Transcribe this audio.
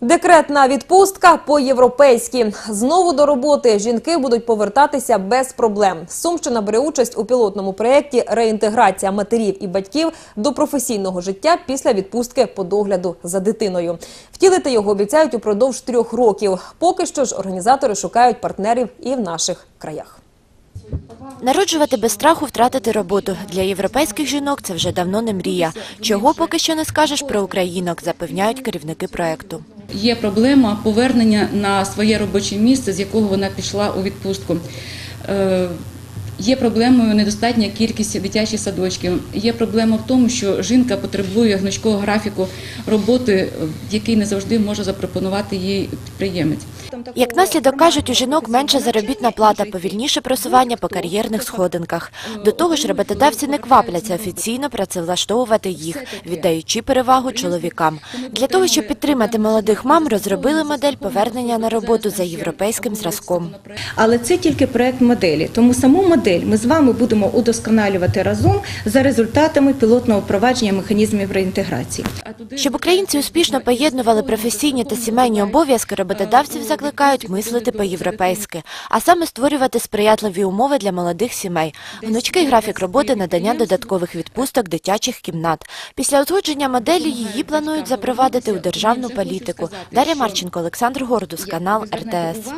Декретна відпустка по-європейськи. Знову до роботи жінки будуть повертатися без проблем. Сумщина бере участь у пілотному проєкті реінтеграція матерів і батьків до професійного життя після відпустки по догляду за дитиною. Втілити його обіцяють упродовж трьох років. Поки що ж організатори шукають партнерів і в наших краях. Народжувати без страху втратити роботу. Для європейських жінок це вже давно не мрія. Чого поки що не скажеш про українок, запевняють керівники проекту. Є проблема повернення на своє робоче місце, з якого вона пішла у відпустку. Е, Є проблемою недостатня кількість дитячих садочків. Є проблема в тому, що жінка потребує гнучкого графіку роботи, який не завжди може запропонувати їй підприємець. Як наслідок кажуть, у жінок менша заробітна плата, повільніше просування по кар'єрних сходинках. До того ж, роботодавці не квапляться офіційно працевлаштовувати їх, віддаючи перевагу чоловікам. Для того, щоб підтримати молодих мам, розробили модель повернення на роботу за європейським зразком. Але це тільки проект моделі. Тому саму модель ми з вами будемо удосконалювати разом за результатами пілотного впровадження механізмів реінтеграції. Щоб українці успішно поєднували професійні та сімейні обов'язки, роботодавців закликають мислити по-європейськи, а саме створювати сприятливі умови для молодих сімей, гнучкий графік роботи, надання додаткових відпусток, дитячих кімнат. Після узгодження моделі її планують запровадити у державну політику. Дар'я Марченко, Олександр Гордус, канал РТС.